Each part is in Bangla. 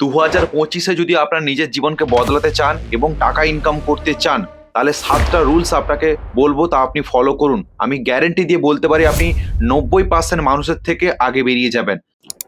দু হাজার পঁচিশে যদি আপনার নিজের জীবনকে বদলাতে চান এবং টাকা ইনকাম করতে চান, তাহলে সাতটা রুলস আপনাকে বলব তা আপনি ফলো করুন। আমি গ্যারেন্টি দিয়ে বলতে পারি আপনি নব্বই পার্সেন্ট মানুষের থেকে আগে বেরিয়ে যাবেন।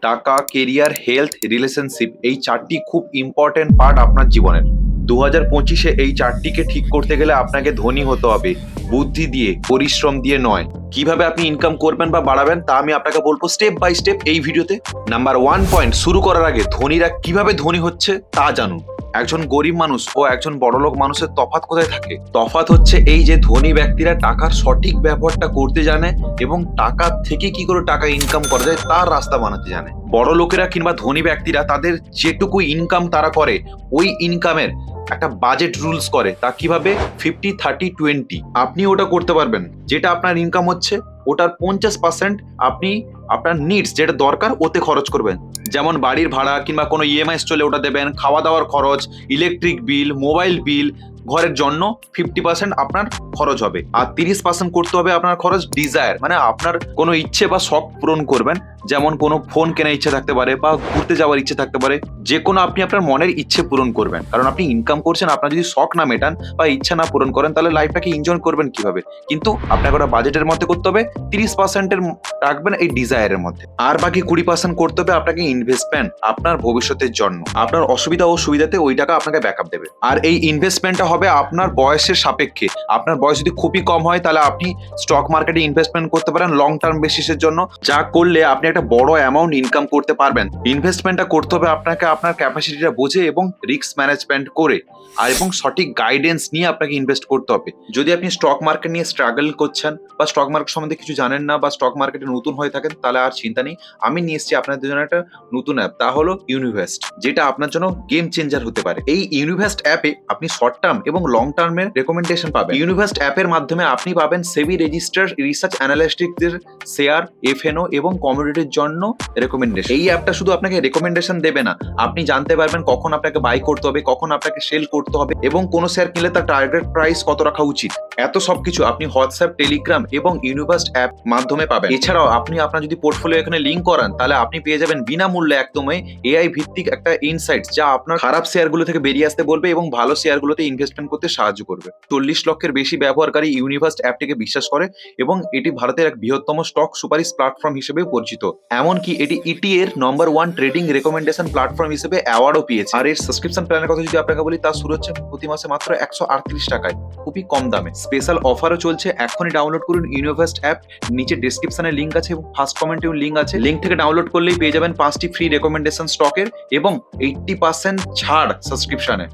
টাকা কেরিয়ার হেলথ রিলেশনশিপ এই চারটি খুব ইম্পর্টেন্ট পার্ট আপনার জীবনের। দু হাজার পঁচিশে এই চারটিকে ঠিক করতে গেলে আপনাকে ধনী হতে হবে। বুদ্ধি দিয়ে, পরিশ্রম দিয়ে নয়। কীভাবে আপনি ইনকাম করবেন বা বাড়াবেন, তা আমি আপনাকে বলব স্টেপ বাই স্টেপ এই ভিডিওতে। নাম্বার ওয়ান পয়েন্ট শুরু করার আগে ধনীরা কীভাবে ধনী হচ্ছে তা জানুন। একজন গরিব মানুষ ও একজন বড়লোক মানুষের তফাত কোথায় থাকে? তফাৎ হচ্ছে এই যে ধনী ব্যক্তিরা টাকার সঠিক ব্যবহারটা করতে জানে এবং টাকা থেকে কি করে টাকা ইনকাম করা যায় তার রাস্তা বানাতে জানে। বড় লোকেরা কিংবা ধনী ব্যক্তিরা তাদের যেটুকু ইনকাম তারা করে, ওই ইনকামের একটা বাজেট রুলস করে, তা কীভাবে? ফিফটি থার্টি টোয়েন্টি আপনি ওটা করতে পারবেন। যেটা আপনার ইনকাম হচ্ছে, ওটার পঞ্চাশ পার্সেন্ট আপনি আপনার নিডস যেটা দরকার, ওতে খরচ করবেন। যেমন বাড়ির ভাড়া কিংবা কোনো ইএমআই চলে ওটা দেবেন খাওয়া দাওয়ার খরচ ইলেকট্রিক বিল মোবাইল বিল ঘরের জন্য ফিফটি পার্সেন্ট আপনার খরচ হবে। আর তিরিশ পার্সেন্ট করতে হবে আপনার খরচ ডিজায়ার মানে আপনার কোনো ইচ্ছে বা শখ পূরণ করবেন যেমন কোনো ফোন কেনার ইচ্ছে থাকতে পারে বা ঘুরতে যাওয়ার ইচ্ছে থাকতে পারে, যে কোনো আপনি আপনার মনের ইচ্ছে পূরণ করবেন। কারণ আপনি ইনকাম করছেন, আপনার যদি শখ না মেটান বা ইচ্ছা না পূরণ করেন, তাহলে লাইফটাকে এনজয় করবেন কীভাবে? কিন্তু আপনাকে ওটা বাজেটের মধ্যে করতে হবে, তিরিশ পার্সেন্টের রাখবেন এই ডিজায়ারের মধ্যে। আর বাকি কুড়ি পার্সেন্ট করতে হবে আপনাকে ইনভেস্টমেন্ট আপনার ভবিষ্যতের জন্য। আপনার অসুবিধা ও সুবিধাতে ওই টাকা আপনাকে ব্যাকআপ দেবে। আর এই ইনভেস্টমেন্টটা হবে আপনার বয়সের সাপেক্ষে। আপনার বয়স যদি খুবই কম হয়, তাহলে আপনি স্টক মার্কেটে ইনভেস্টমেন্ট করতে পারেন লং টার্ম বেসিসের জন্য। যা করলে আপনি একটা বড় অ্যামাউন্ট ইনকাম করতে পারবেন। ইনভেস্টমেন্টটা করতে হবে আপনাকে আপনার ক্যাপাসিটিটা বুঝে এবং রিস্ক ম্যানেজমেন্ট করে আর এবং সঠিক গাইডেন্স নিয়ে আপনাকে ইনভেস্ট করতে হবে। যদি আপনি স্টক মার্কেট নিয়ে স্ট্রাগল করছেন বা স্টক মার্কেট সম্বন্ধে কিছু জানেন না বা স্টক মার্কেটে নতুন হয়ে থাকেন, তাহলে আর চিন্তা নেই। আমি নিয়ে এসেছি আপনাদের জন্য একটা নতুন অ্যাপ তা হলো ইউনিভেস্ট যেটা আপনার জন্য গেম চেঞ্জার হতে পারে। এই ইউনিভেস্ট অ্যাপে আপনি শর্ট টার্ম এবং লং টার্মের রেকমেন্ডেশন পাবেন। ইউনিভেস্ট অ্যাপের মাধ্যমে আপনি পাবেন সেবি রেজিস্টার রিসার্চ অ্যানালিস্টিকদের শেয়ার এফএনও এবং কমিউনিটির জন্য রেকমেন্ডেশন এই অ্যাপটা শুধু আপনাকে রেকমেন্ডেশন দেবে না। আপনি জানতে পারবেন কখন আপনাকে বাই করতে হবে, কখন আপনাকে সেল করতে হবে এবং কোন শেয়ার কিনলে তার টার্গেট প্রাইস কত রাখা উচিত। এত সবকিছু আপনি হোয়াটসঅ্যাপ টেলিগ্রাম এবং ইউনিভার্স অ্যাপ মাধ্যমে পাবেন। এছাড়াও আপনি আপনার যদি পোর্টফোলিও এখানে লিঙ্ক করান, তাহলে আপনি পেয়ে যাবেন বিনামূল্যে একদমই এআই ভিত্তিক একটা ইনসাইট যা আপনার খারাপ শেয়ারগুলো থেকে বেরিয়ে আসতে বলবে এবং ভালো শেয়ারগুলোতে ইনভেস্টমেন্ট করতে সাহায্য করবে। চল্লিশ লক্ষের বেশি ব্যবহারকারী ইউনিভার্স অ্যাপটিকে বিশ্বাস করে এবং এটি ভারতের এক বৃহত্তম স্টক সুপারিশ প্ল্যাটফর্ম হিসেবে পরিচিত। এমনকি এটি ইটি এর number one trading recommendation platform হিসেবে অ্যাওয়ার্ডও পেয়েছে। আর এর সাবস্ক্রিপশন প্ল্যানের কথা যদি আপনাকে বলি, তা শুরু হচ্ছে প্রতি মাসে মাত্র একশো আটত্রিশ টাকায়। খুবই কম দামে। স্পেশাল অফারও চলছে। এখনই ডাউনলোড করুন ইউনিভার্সট অ্যাপ নিচে ডিসক্রিপশনে লিঙ্ক আছে এবং ফার্স্ট কমেন্টেও লিঙ্ক আছে। লিঙ্ক থেকে ডাউনলোড করলেই পেয়ে যাবেন পাঁচটি ফ্রি রেকমেন্ডেশন স্টকের এবং এইটটি পার্সেন্ট ছাড় সাবস্ক্রিপশনে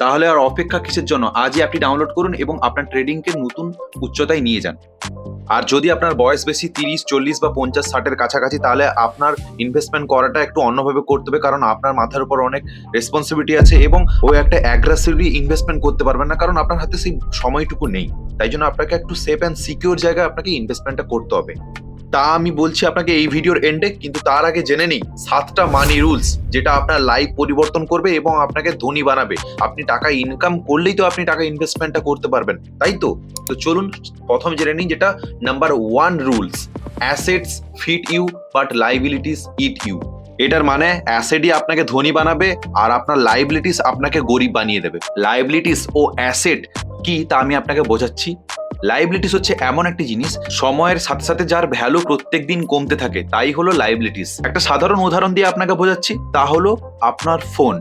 তাহলে আর অপেক্ষা কিসের জন্য? আজই অ্যাপটি ডাউনলোড করুন এবং আপনার ট্রেডিংকে নতুন উচ্চতায় নিয়ে যান। আর যদি আপনার বয়স বেশি তিরিশ, চল্লিশ বা পঞ্চাশ, ষাটের কাছাকাছি, তাহলে আপনার ইনভেস্টমেন্ট করাটা একটু অন্যভাবে করতে হবে, কারণ আপনার মাথার উপর অনেক রেসপন্সিবিলিটি আছে এবং ওই একটা অ্যাগ্রেসিভলি ইনভেস্টমেন্ট করতে পারবেন না, কারণ আপনার হাতে সেই সময়টুকু নেই। তাই জন্য আপনাকে একটু সেফ অ্যান্ড সিকিউর জায়গায় আপনাকে ইনভেস্টমেন্টটা করতে হবে। তা আমি বলছি আপনাকে এই ভিডিওর এন্ডে কিন্তু তার আগে জেনে নিই, সাতটা মানি রুলস যেটা আপনার লাইফ পরিবর্তন করবে এবং আপনাকে ধনী বানাবে। আপনি টাকা ইনকাম করলেই তো আপনি টাকা ইনভেস্টমেন্টটা করতে পারবেন, তাই তো? তো চলুন, প্রথম জেনে নিই যেটা number one rules assets feed you but liabilities eat you এটার মানে অ্যাসেটই আপনাকে ধনী বানাবে, আর আপনার লাইবিলিটিস আপনাকে গরিব বানিয়ে দেবে। লাইবিলিটিস ও অ্যাসেট কি, তা আমি আপনাকে বোঝাচ্ছি। লাইবিলিটিস হচ্ছে এমন একটি জিনিস, সময়ের সাথে সাথে যার ভ্যালু প্রত্যেক দিন কমতে থাকে, তাই হলো লাইবিলিটিস একটা সাধারণ উদাহরণ দিয়ে আপনাকে বোঝাচ্ছি, তা হলো আপনার ফোন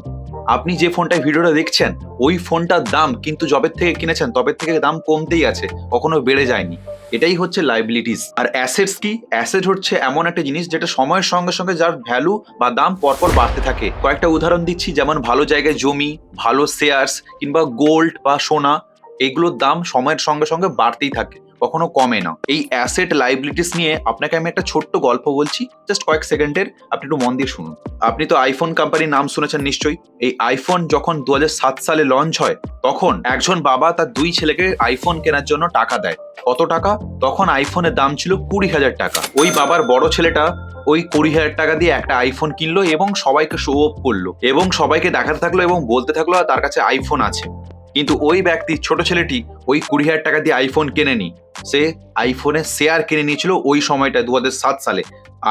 আপনি যে ফোনটায় ভিডিওটা দেখছেন, ওই ফোনটার দাম কিন্তু জবের থেকে কিনেছেন তবে থেকে দাম কমতেই আছে, কখনো বেড়ে যায়নি। এটাই হচ্ছে লাইবিলিটিস আর অ্যাসেটস কি? অ্যাসেট হচ্ছে এমন একটা জিনিস যেটা সময়ের সঙ্গে সঙ্গে যার ভ্যালু বা দাম পরপর বাড়তে থাকে। কয়েকটা উদাহরণ দিচ্ছি, যেমন ভালো জায়গায় জমি, ভালো শেয়ার্স কিংবা গোল্ড বা সোনা। এগুলোর দাম সময়ের সঙ্গে সঙ্গে বাড়তেই থাকে, কখনো কমে না। এই অ্যাসেট লাইবিলিটিস নিয়ে আপনাকে আমি একটা ছোট্ট গল্প বলছি জাস্ট কয়েক সেকেন্ডের, আপনি একটু মন দিয়ে শুনুন। আপনি তো আইফোন কোম্পানির নাম শুনেছেন নিশ্চয়ই। এই আইফোন যখন দু হাজার সাত সালে লঞ্চ হয়, তখন একজন বাবা তার দুই ছেলেকে আইফোন কেনার জন্য টাকা দেয়। কত টাকা? তখন আইফোনের দাম ছিল কুড়ি হাজার টাকা। ওই বাবার বড় ছেলেটা ওই কুড়ি হাজার টাকা দিয়ে একটা আইফোন কিনলো এবং সবাইকে শো অফ করল এবং সবাইকে দেখাতে থাকল এবং বলতে থাকল তার কাছে আইফোন আছে। কিন্তু ওই ব্যক্তি, ছোট ছেলেটি ওই কুড়ি হাজার টাকা দিয়ে আইফোন কেনেনি। সে আইফোনের শেয়ার কিনে নিয়েছিল ওই সময়টা দু হাজার সাত সালে।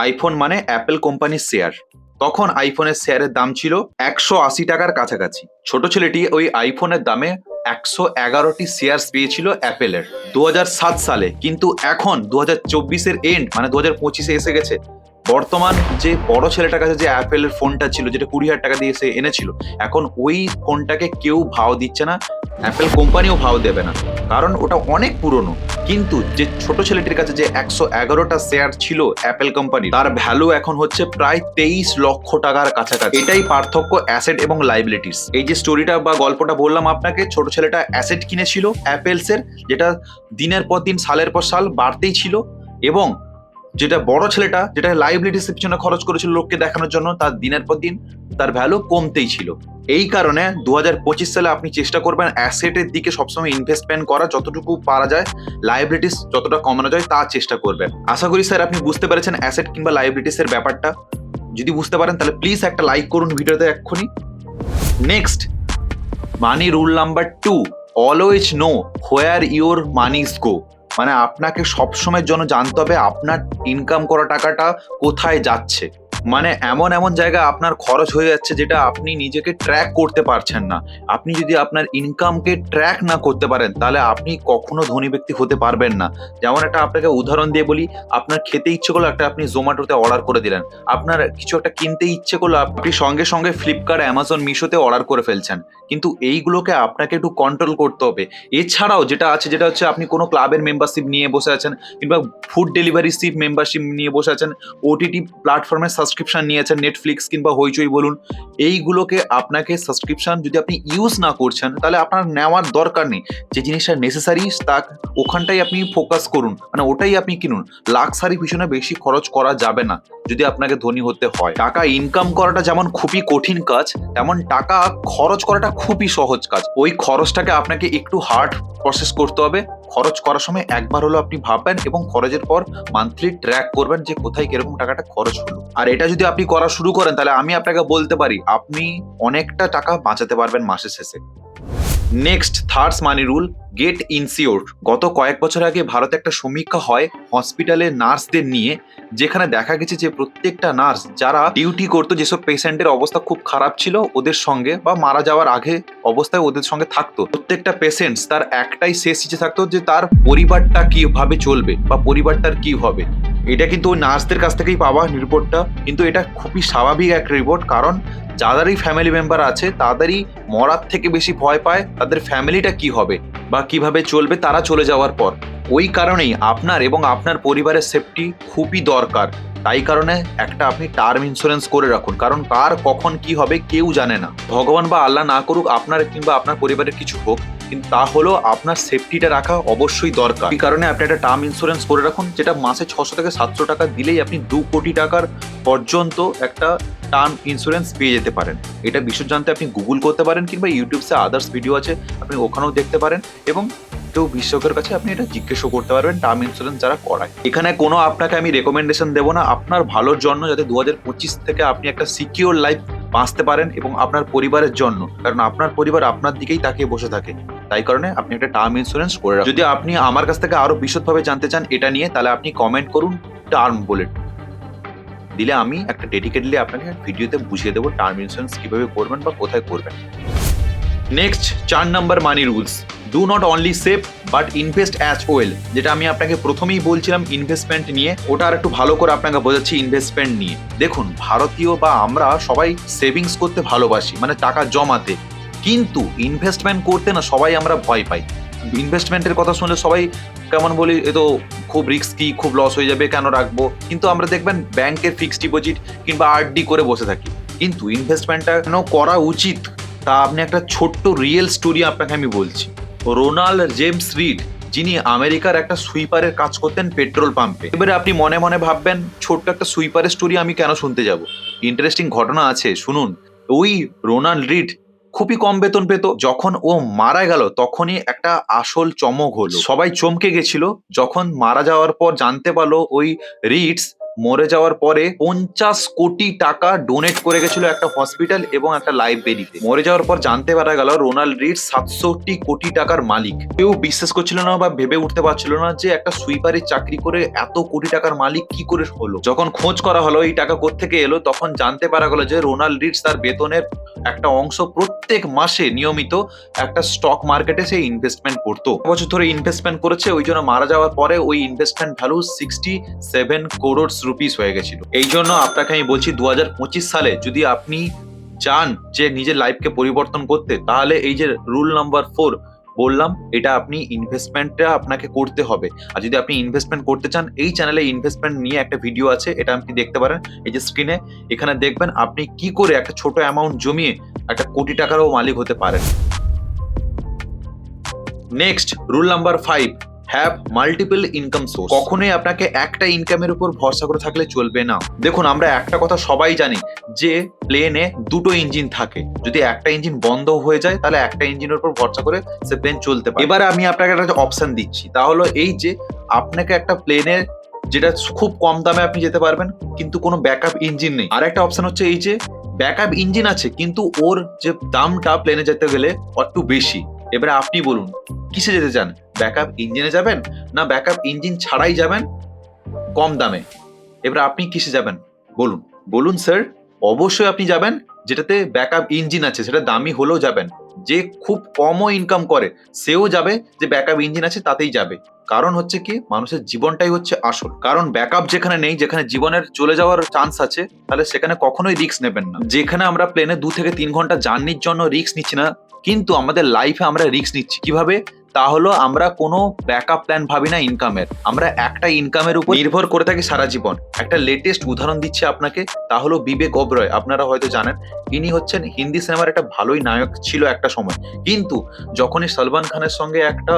আইফোন মানে অ্যাপেল কোম্পানির শেয়ার তখন আইফোনের শেয়ারের দাম ছিল একশো আশি টাকার কাছাকাছি। ছোট ছেলেটি ওই আইফোনের দামে একশো এগারোটি শেয়ার পেয়েছিল অ্যাপেলের দু সালে, কিন্তু এখন দু হাজার চব্বিশের এন্ড মানে দু হাজার পঁচিশে এসে গেছে। বর্তমান যে বড় ছেলেটার কাছে যে অ্যাপেলের ফোনটা ছিল, যেটা কুড়ি হাজার টাকা দিয়ে সে এনেছিল, এখন ওই ফোনটাকে কেউ ভাও দিচ্ছে না অ্যাপেল কোম্পানিও ভাও দেবে না। কারণ ওটা অনেক পুরনো। কিন্তু যে ছোট ছেলেটির কাছে যে একশো এগারোটা শেয়ার ছিল অ্যাপেল কোম্পানি তার ভ্যালু এখন হচ্ছে প্রায় তেইশ লক্ষ টাকার কাছাকাছি। এটাই পার্থক্য অ্যাসেট এবং লাইবিলিটিস এই যে স্টোরিটা বা গল্পটা বললাম আপনাকে, ছোট ছেলেটা অ্যাসেট কিনেছিল অ্যাপেলসের যেটা দিনের পর দিন, সালের পর সাল বাড়তেই ছিল এবং যেটা বড় ছেলেটা, যেটা লাইবিলিটিস পিছনে খরচ করেছিল লোককে দেখানোর জন্য, তার দিনের পর দিন তার ভ্যালু কমতেই ছিল। এই কারণে দু হাজার পঁচিশ সালে আপনি চেষ্টা করবেন অ্যাসেটের দিকে সবসময় ইনভেস্টমেন্ট করা, যতটুকু পারা যায় লাইবিলিটিস যতটা কমানো যায়, তা চেষ্টা করবেন। আশা করি স্যার আপনি বুঝতে পেরেছেন অ্যাসেট কিংবা লাইবিলিটিস এর ব্যাপারটা। যদি বুঝতে পারেন, তাহলে প্লিজ একটা লাইক করুন ভিডিওতে এক্ষুনি। Next money rule number two always know where your moneys go মানে আপনাকে সবসময়ের জন্য জানতে হবে আপনার ইনকাম করা টাকাটা কোথায় যাচ্ছে। মানে এমন এমন জায়গা আপনার খরচ হয়ে যাচ্ছে যেটা আপনি নিজেকে ট্র্যাক করতে পারছেন না। আপনি যদি আপনার ইনকামকে ট্র্যাক না করতে পারেন, তাহলে আপনি কখনো ধনী ব্যক্তি হতে পারবেন না। যেমন একটা আপনাকে উদাহরণ দিয়ে বলি, আপনার খেতে ইচ্ছে করল একটা আপনি জোম্যাটোতে অর্ডার করে দিলেন। আপনার কিছু একটা কিনতে ইচ্ছে করল, আপনি সঙ্গে সঙ্গে ফ্লিপকার্ট অ্যামাজন মিশোতে অর্ডার করে ফেলছেন। কিন্তু এইগুলোকে আপনাকে একটু কন্ট্রোল করতে হবে। এছাড়াও যেটা আছে, যেটা হচ্ছে আপনি কোনো ক্লাবের মেম্বারশিপ নিয়ে বসে আছেন, কিংবা ফুড ডেলিভারি শিপ মেম্বারশিপ নিয়ে বসে আছেন ওটিটি প্ল্যাটফর্মের সাবস্ক্রিপশন নিয়েছেন নেটফ্লিক্স কিংবা হইচই বলুন, এইগুলোকে আপনাকে সাবস্ক্রিপশন যদি আপনি ইউজ না করছেন, তাহলে আপনার নেওয়ার দরকার নেই। যে জিনিসটা নেসেসারি তা ওখানটাই আপনি ফোকাস করুন। মানে ওটাই আপনি কিনুন। লাক্সারি পিছনে বেশি খরচ করা যাবে না। যদি আপনাকে ধনী হতে হয়। টাকা ইনকাম করাটা যেমন খুবই কঠিন কাজ, তেমন টাকা খরচ করাটা খুবই সহজ কাজ। ওই খরচটাকে আপনাকে একটু হার্ড প্রসেস করতে হবে। খরচ করার সময় একবার হলো আপনি ভাববেন এবং খরচের পর মান্থলি ট্র্যাক করবেন যে কোথায় কীরকম টাকাটা খরচ হলো। আর এটা যদি আপনি করা শুরু করেন, তাহলে আমি আপনাকে বলতে পারি, আপনি অনেকটা টাকা বাঁচাতে পারবেন মাসের শেষে। Next thirds money rule get insure গত কয়েক বছর আগে ভারতে একটা সমীক্ষা হয় হসপিটালে নার্সদের নিয়ে, যেখানে দেখা গেছে যে প্রত্যেকটা নার্স যারা ডিউটি করতো, যেসব পেশেন্টের অবস্থা খুব খারাপ ছিল, ওদের সঙ্গে বা মারা যাওয়ার আগে অবস্থায় ওদের সঙ্গে থাকতো। প্রত্যেকটা পেশেন্টস তার একটাই শেষ ইচ্ছে থাকতো যে তার পরিবারটা কীভাবে চলবে বা পরিবারটার কি হবে। এটা কিন্তু ওই নার্সদের কাছ থেকেই পাওয়া রিপোর্টটা কিন্তু এটা খুবই স্বাভাবিক এক রিপোর্ট কারণ যাদেরই ফ্যামিলি মেম্বার আছে, তাদেরই মরার থেকে বেশি ভয় পায় তাদের ফ্যামিলিটা কি হবে বা কীভাবে চলবে তারা চলে যাওয়ার পর। ওই কারণেই আপনার এবং আপনার পরিবারের সেফটি খুবই দরকার। তাই কারণে একটা আপনি টার্ম ইন্স্যুরেন্স করে রাখুন। কারণ কার কখন কি হবে কেউ জানে না। ভগবান বা আল্লাহ না করুক আপনার কিংবা আপনার পরিবারের কিছু হোক কিন্তু তা হলো আপনার সেফটিটা রাখা অবশ্যই দরকার। এই কারণে আপনি একটা টার্ম ইন্স্যুরেন্স করে রাখুন, যেটা মাসে ছশো থেকে সাতশো টাকা দিলেই আপনি দু কোটি টাকার পর্যন্ত একটা টার্ম ইন্স্যুরেন্স পেয়ে যেতে পারেন। এটা বিশদ জানতে আপনি গুগল করতে পারেন কিংবা ইউটিউবসে আদার্স ভিডিও আছে, আপনি ওখানেও দেখতে পারেন এবং কেউ বিশেষজ্ঞের কাছে আপনি এটা জিজ্ঞেসও করতে পারবেন টার্ম ইন্স্যুরেন্স যারা করায়। এখানে কোনো আপনাকে আমি রেকমেন্ডেশন দেবো না। আপনার ভালোর জন্য যাতে দু হাজার পঁচিশ থেকে আপনি একটা সিকিওর লাইফ বাঁচতে পারেন এবং আপনার পরিবারের জন্য, কারণ আপনার পরিবার আপনার দিকেই তাকিয়ে বসে থাকে। তাই কারণে আপনি একটা টার্ম ইন্স্যুরেন্স করে রাখুন। যদি আপনি আমার কাছ থেকে আরও বিশদভাবে জানতে চান, এটা নিয়ে তাহলে আপনি কমেন্ট করুন টার্ম বুলেট দিলে আমি একটা ডেডিকেটলি আপনাকে ভিডিওতে বুঝিয়ে দেবো টার্ম ইন্স্যুরেন্স কীভাবে করবেন বা কোথায় করবেন। নেক্সট চার number money rules do not only save but invest as well যেটা আমি আপনাকে প্রথমেই বলছিলাম ইনভেস্টমেন্ট নিয়ে। ওটা আর একটু ভালো করে আপনাকে বোঝাচ্ছি ইনভেস্টমেন্ট নিয়ে। দেখুন, ভারতীয় বা আমরা সবাই সেভিংস করতে ভালোবাসি মানে টাকা জমাতে। কিন্তু ইনভেস্টমেন্ট করতে না সবাই আমরা ভয় পাই। ইনভেস্টমেন্টের কথা শুনলে সবাই কেমন বলি, এ তো খুব রিস্কি খুব লস হয়ে যাবে, কেন রাখব? কিন্তু আমরা দেখবেন ব্যাংকের ফিক্সড ডিপোজিট কিংবা আরডি করে বসে থাকি। কিন্তু ইনভেস্টমেন্টটা কেন করা উচিত? তা আপনি একটা ছোট্ট রিয়েল স্টোরি আপনাকে আমি বলছি। রোনাল্ড জেমস রিড, যিনি আমেরিকার একটা সুইপারের কাজ করতেন পেট্রোল পাম্পে। এবারে আপনি মনে মনে ভাববেন, ছোট্ট একটা সুইপারের স্টোরি আমি কেন শুনতে যাব? ইন্টারেস্টিং ঘটনা আছে, শুনুন। ওই রোনাল্ড রিড খুবই কম বেতন পেত, যখন ও মারা গেল, তখনই একটা আসল চমক হলো। সবাই চমকে গেছিল, যখন মারা যাওয়ার পর জানতে পারল ওই রিডস মরে যাওয়ার পরে পঞ্চাশ কোটি টাকা ডোনেট করে গেছিল একটা হসপিটাল এবং একটা লাইব্রেরিতে মরে যাওয়ার পর জানতে পারা গেল রোনাল্ড রিড সাতষট্টি কোটি টাকার মালিক। কেউ বিশ্বাস করছিল না বা ভেবে উঠতে পারছিল না যে একটা সুইপারের চাকরি করে এত কোটি টাকার মালিক কি করে হলো। যখন খোঁজ করা হলো এই টাকা কোত্থেকে এলো, তখন জানতে পারা গেল যে রোনাল্ড রিডস তার বেতনের একটা অংশ প্রত্যেক মাসে নিয়মিত একটা স্টক মার্কেটে সে ইনভেস্টমেন্ট করতো। বছর ধরে ইনভেস্টমেন্ট করেছে, ওই জন্য মারা যাওয়ার পরে ওই investment value sixty seven crore rupees হয়ে গেছিল। এই জন্য আপনাকে আমি বলছি, দুহাজার পঁচিশ সালে যদি আপনি চান যে নিজের লাইফকে পরিবর্তন করতে, তাহলে এই যে রুল নাম্বার ফোর বললাম, এটা আপনি ইনভেস্টমেন্টটা আপনাকে করতে হবে। আর যদি আপনি ইনভেস্টমেন্ট করতে চান, এই চ্যানেলে ইনভেস্টমেন্ট নিয়ে একটা ভিডিও আছে, এটা আপনি দেখতে পারেন। এই যে স্ক্রিনে এখানে দেখবেন আপনি কি করে একটা ছোট অ্যামাউন্ট জমিয়ে একটা কোটি টাকারও মালিক হতে পারেন। Next rule number five have multiple income source কখনোই আপনাকে একটা ইনকামের উপর ভরসা করে থাকলে চলবে না। দেখুন, আমরা একটা কথা সবাই জানি যে প্লেনে দুটো ইঞ্জিন থাকে। যদি একটা ইঞ্জিন বন্ধ হয়ে যায়, তাহলে একটা ইঞ্জিনের উপর ভরসা করে সে প্লেন চলতে পারে। এবারে আমি আপনাকে একটা অপশন দিচ্ছি। তাহলে এই যে আপনাকে একটা প্লেনের যেটা খুব কম দামে আপনি যেতে পারবেন, কিন্তু কোনো ব্যাকআপ ইঞ্জিন নেই। আর একটা অপশন হচ্ছে এই যে ব্যাকআপ ইঞ্জিন আছে, কিন্তু ওর যে দামটা প্লেনে যেতে গেলে একটু বেশি। এবারে আপনি বলুন, কিসে যেতে চান? ব্যাকআপ ইঞ্জিনে যাবেন না ব্যাকআপ ইঞ্জিন ছাড়াই যাবেন কম দামে? এবার আপনি কিসে যাবেন? বলুন। বলুন স্যার অবশ্যই আপনি যাবেন, যেটাতে ব্যাকআপ ইঞ্জিন আছে, সেটা দামি হলেও যাবেন। যে খুব কমও ইনকাম করে, সেও যাবে, যে ব্যাকআপ ইঞ্জিন আছে তাতেই যাবে। কারণ হচ্ছে কি, মানুষের জীবনটাই হচ্ছে আসল। কারণ ব্যাকআপ যেখানে নেই, যেখানে জীবনের চলে যাওয়ার চান্স আছে, তাহলে সেখানে কখনোই রিস্ক নেবেন না। যেখানে আমরা প্লেনে দু থেকে তিন ঘণ্টা জার্নির জন্য রিস্ক নিচ্ছি না, কিন্তু আমাদের লাইফে আমরা রিস্ক নিচ্ছি। কীভাবে? তা হলো আমরা কোনো ব্যাকআপ প্ল্যান ভাবি না ইনকামের আমরা একটা ইনকামের উপর নির্ভর করে থাকি সারা জীবন। একটা লেটেস্ট উদাহরণ দিচ্ছি আপনাকে তা হলো বিবেক ওবরয় আপনারা হয়তো জানেন, ইনি হচ্ছেন হিন্দি সিনেমার একটা ভালোই নায়ক ছিল একটা সময়। কিন্তু যখনই সলমান খানের সঙ্গে একটা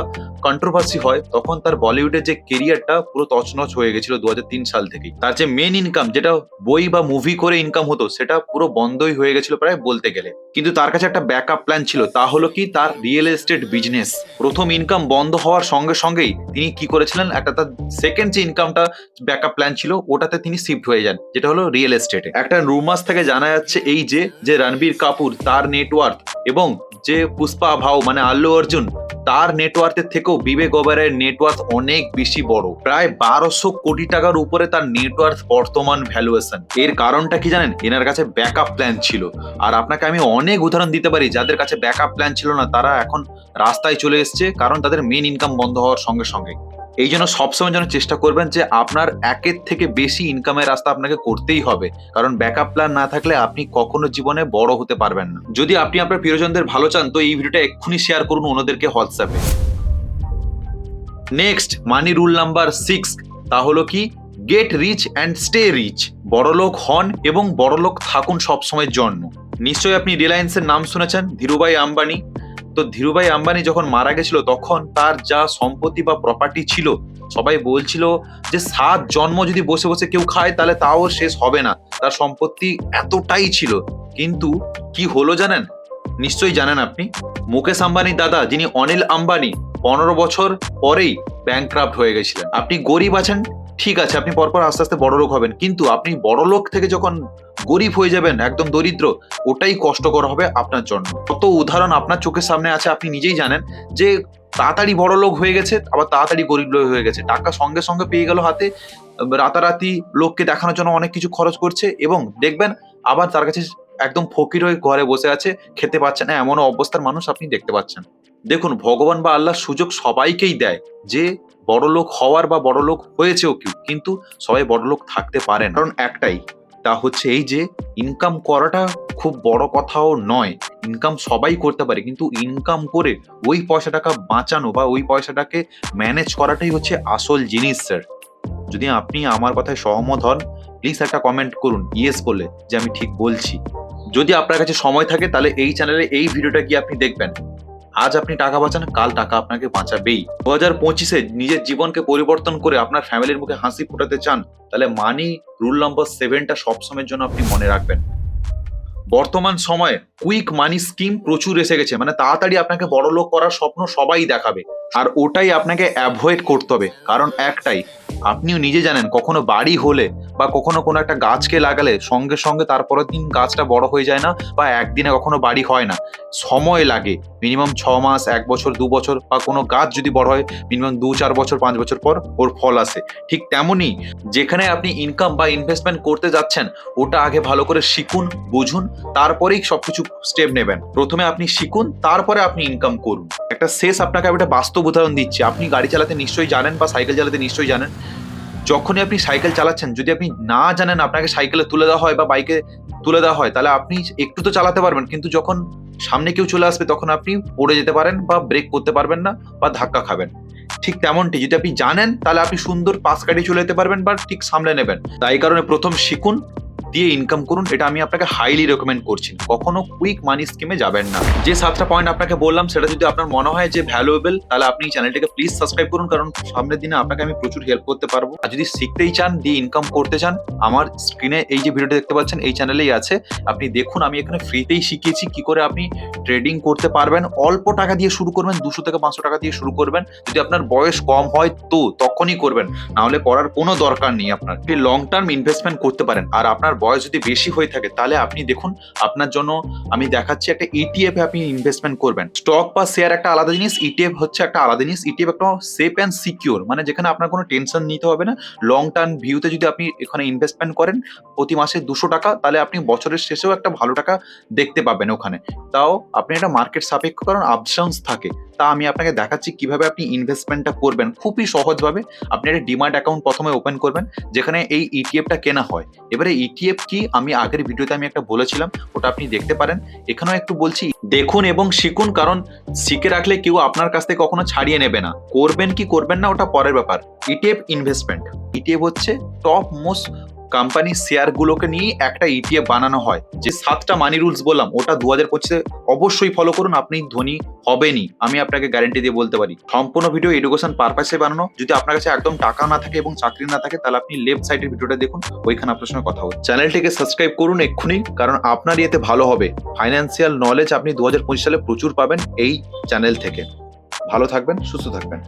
কন্ট্রোভার্সি হয়, তখন তার বলিউডের যে কেরিয়ারটা পুরো তছনছ হয়ে গেছিল দু হাজার তিন সাল থেকেই। তার যে মেন ইনকাম যেটা বই বা মুভি করে ইনকাম হতো, সেটা পুরো বন্ধই হয়ে গেছিল প্রায় বলতে গেলে। কিন্তু তার কাছে একটা ব্যাকআপ প্ল্যান ছিল তা হলো কি তার রিয়েল এস্টেট বিজনেস প্রথম ইনকাম বন্ধ হওয়ার সঙ্গে সঙ্গেই তিনি কি করেছিলেন? একটা তার সেকেন্ড যে ইনকামটা ব্যাকআপ প্ল্যান ছিল, ওটাতে তিনি শিফট হয়ে যান, যেটা হলো রিয়েল এস্টেটে একটা রুমার্স থেকে জানা যাচ্ছে এই যে যে রণবীর কাপুর তার নেটওয়ার্ক এবং যে পুষ্পা ভাও মানে আল্লু অর্জুন, তার নেটওয়ার্কের থেকেও বিবেক ওবেরয়ের নেটওয়ার্ক অনেক বেশি বড়। প্রায় বারোশো কোটি টাকার উপরে তার নেটওয়ার্ক বর্তমান ভ্যালুয়েশন এর কারণটা কি জানেন? এনার কাছে ব্যাকআপ প্ল্যান ছিল। আর আপনাকে আমি অনেক উদাহরণ দিতে পারি, যাদের কাছে ব্যাকআপ প্ল্যান ছিল না, তারা এখন রাস্তায় চলে এসছে, কারণ তাদের মেন ইনকাম বন্ধ হওয়ার সঙ্গে সঙ্গে। এই জন্য সবসময় যেন চেষ্টা করবেন যে আপনার একের থেকে বেশি ইনকামের রাস্তা আপনাকে করতেই হবে। কারণ ব্যাকআপ প্ল্যান না থাকলে আপনি কখনো জীবনে বড় হতে পারবেন না। যদি আপনি আপনার প্রিয়জনদের ভালো চান, তো এই ভিডিওটা এক্ষুনি শেয়ার করুন ওনাদেরকে হোয়াটসঅ্যাপে next money rule number six তা হলো কি? Get rich and stay rich বড়লোক হন এবং বড়লোক থাকুন সবসময়ের জন্য। নিশ্চয়ই আপনি রিলায়েন্সের নাম শুনেছেন, ধীরুভাই আম্বানি। তো ধীরুভাই আম্বানি যখন মারা গেছিল, তখন তার যা সম্পত্তি বা প্রপার্টি ছিল, সবাই বলছিল যে, সাত জন্ম যদি বসে বসে কেউ খায়, তাহলে তাও শেষ হবে না। তার সম্পত্তি এতটাই ছিল। কিন্তু কি হলো জানেন? নিশ্চয়ই জানেন আপনি। মুকেশ আম্বানির দাদা, যিনি অনিল আম্বানি, পনেরো বছর পরেই ব্যাংক্রাফ্ট হয়ে গেছিলেন। আপনি গরিব আছেন? ঠিক আছে, আপনি পরপর আস্তে আস্তে বড় লোক হবেন। কিন্তু আপনি বড় লোক থেকে যখন গরিব হয়ে যাবেন, একদম দরিদ্র। ওটাই কষ্টকর হবে আপনার জন্য। কত উদাহরণ আপনার চোখের সামনে আছে, আপনি নিজেই জানেন যে তাড়াতাড়ি বড় লোক হয়ে গেছে, আবার তাড়াতাড়ি গরিব লোক হয়ে গেছে। টাকা সঙ্গে সঙ্গে পেয়ে গেল হাতে, রাতারাতি লোককে দেখানোর জন্য অনেক কিছু খরচ করছে এবং দেখবেন আবার তার কাছে একদম ফকির হয়ে ঘরে বসে আছে, খেতে পাচ্ছে না এমন অবস্থার মানুষ আপনি দেখতে পাচ্ছেন। দেখুন, ভগবান বা আল্লাহ সুযোগ সবাইকেই দেয় যে বড় লোক হওয়ার বা বড় লোক হয়েছেও কেউ, কিন্তু সবাই বড় লোক থাকতে পারেন কারণ একটাই তা হচ্ছে এই যে ইনকাম করাটা খুব বড় কথাও নয়। ইনকাম সবাই করতে পারে, কিন্তু ইনকাম করে ওই পয়সাটাকে বাঁচানো বা ওই পয়সাটাকে ম্যানেজ করাটাই হচ্ছে আসল জিনিস স্যার যদি আপনি আমার কথায় সহমত হন প্লিজ একটা কমেন্ট করুন ইয়েস বলে, যে আমি ঠিক বলছি। যদি আপনার কাছে সময় থাকে, তাহলে এই চ্যানেলে এই ভিডিওটা গিয়ে আপনি দেখবেন। আজ আপনি টাকা বাঁচান, কাল টাকা আপনাকে বাঁচাবেই। দু হাজার পঁচিশে নিজের জীবনকে পরিবর্তন করে আপনার ফ্যামিলির মুখে হাসি ফোটাতে চান, তাহলে মানি রুল নম্বর সেভেনটা সবসময়ের জন্য আপনি মনে রাখবেন। বর্তমান সময়ে কুইক মানি স্কিম প্রচুর এসে গেছে মানে তাড়াতাড়ি আপনাকে বড় লোক করার স্বপ্ন সবাই দেখাবে। আর ওটাই আপনাকে অ্যাভয়েড করতে হবে, কারণ একটাই, আপনিও নিজে জানেন, কখনো বাড়ি হলে বা কখনো কোনো একটা গাছকে লাগালে সঙ্গে সঙ্গে তারপরের দিন গাছটা বড় হয়ে যায় না বা একদিনে কখনো বাড়ি হয় না। সময় লাগে। মিনিমাম ছ মাস, এক বছর, দু বছর বা কোনো গাছ যদি বড় হয়, মিনিমাম দু, চার বছর, পাঁচ বছর পর ওর ফল আসে। ঠিক তেমনই যেখানে আপনি ইনকাম বা ইনভেস্টমেন্ট করতে যাচ্ছেন, ওটা আগে ভালো করে শিখুন, বুঝুন, তারপরেই সবকিছু স্টেপ নেবেন। প্রথমে আপনি শিখুন, তারপরে আপনি ইনকাম করুন। একটা শেষ আপনাকে আমি একটা বাস্তব উদাহরণ দিচ্ছি। আপনি গাড়ি চালাতে নিশ্চয়ই জানেন বা সাইকেল চালাতে নিশ্চয়ই জানেন। যখনই আপনি সাইকেল চালাচ্ছেন, যদি আপনি না জানেন আপনাকে সাইকেলে তুলে দেওয়া হয় বা বাইকে তুলে দেওয়া হয়, তাহলে আপনি একটু তো চালাতে পারবেন। কিন্তু যখন সামনে কেউ চলে আসবে, তখন আপনি পড়ে যেতে পারেন বা ব্রেক করতে পারবেন না বা ধাক্কা খাবেন। ঠিক তেমনটি, যদি আপনি জানেন, তাহলে আপনি সুন্দর পাশ কাটিয়ে চলে যেতে পারবেন বা ঠিক সামলে নেবেন। তাই কারণে প্রথম শিখুন দিয়ে ইনকাম করুন, এটা আমি আপনাকে হাইলি রেকমেন্ড করছি কখনো কুইক মানি স্কিমে যাবেন না। যে সাতটা পয়েন্ট আপনাকে বললাম, সেটা যদি আপনার মনে হয় যে ভ্যালুয়েবল তাহলে আপনি চ্যানেলটাকে প্লিজ সাবস্ক্রাইব করুন, কারণ সামনের দিনে আপনাকে আমি প্রচুর হেল্প করতে পারব। আর যদি শিখতেই চান, দিয়ে ইনকাম করতে চান, আমার স্ক্রিনে এই যে ভিডিওটা দেখতে পাচ্ছেন, এই চ্যানেলেই আছে। আপনি দেখুন, আমি এখানে ফ্রিতেই শিখিয়েছি কি করে আপনি ট্রেডিং করতে পারবেন। অল্প টাকা দিয়ে শুরু করবেন, দুশো থেকে পাঁচশো টাকা দিয়ে শুরু করবেন। যদি আপনার বয়স কম হয়, তো তখনই করবেন। না হলে পড়ার কোনো দরকার নেই আপনার। আপনি লং টার্ম ইনভেস্টমেন্ট করতে পারেন। আর আপনার বয়স যদি বেশি হয়ে থাকে, তাহলে আপনি দেখুন, আপনার জন্য আমি দেখাচ্ছি একটা ইটিএফ এ আপনি ইনভেস্টমেন্ট করবেন। স্টক বা শেয়ার একটা আলাদা জিনিস ইটিএফ হচ্ছে একটা আলাদা জিনিস ইটিএফ একটা সেফ অ্যান্ড সিকিউর মানে যেখানে আপনার কোনো টেনশন নিতে হবে না। লং টার্ম ভিউতে যদি আপনি এখানে ইনভেস্টমেন্ট করেন, প্রতি মাসে দুশো টাকা, তাহলে আপনি বছরের শেষেও একটা ভালো টাকা দেখতে পাবেন ওখানে। তাও আপনি একটা মার্কেট সাপেক্ষ, কারণ আপশনস থাকে। তা আমি আপনাকে দেখাচ্ছি কীভাবে আপনি ইনভেস্টমেন্টটা করবেন। খুবই সহজভাবে আপনি একটা ডিমার্ট অ্যাকাউন্ট প্রথমে ওপেন করবেন, যেখানে এই ইটিএফটা কেনা হয়। এবারে ইটিএফ কি? আমি আগের ভিডিওতে আমি একটা বলেছিলাম, ওটা আপনি দেখতে পারেন। এখানেও একটু বলছি, দেখুন এবং শিখুন, কারণ শিখে রাখলে কেউ আপনার কাছ থেকে কখনো ছাড়িয়ে নেবে না। করবেন কি করবেন না, ওটা পরের ব্যাপার। ইটিএফ ইনভেস্টমেন্ট ইটিএফ হচ্ছে টপ মোস্ট কোম্পানি শেয়ারগুলোকে নিয়ে একটা ইটিএফ বানানো হয়, যে সাতটা মানি রুলস বললাম, ওটা দু হাজার পঁচিশে অবশ্যই ফলো করুন, আপনি ধনী হবেনই, আমি আপনাকে গ্যারেন্টি দিয়ে বলতে পারি। সম্পূর্ণ ভিডিও এডুকেশন পারপাসে বানানো, যদি আপনার কাছে একদম টাকা না থাকে এবং চাকরি না থাকে, তাহলে আপনি লেফট সাইডের ভিডিওটা দেখুন, ওইখানে আপনার সঙ্গে কথা হচ্ছে। চ্যানেলটিকে সাবস্ক্রাইব করুন এক্ষুনি, কারণ আপনার ইয়েতে ভালো হবে। ফাইন্যান্সিয়াল নলেজ আপনি দু হাজার পঁচিশ সালে প্রচুর পাবেন এই চ্যানেল থেকে। ভালো থাকবেন, সুস্থ থাকবেন।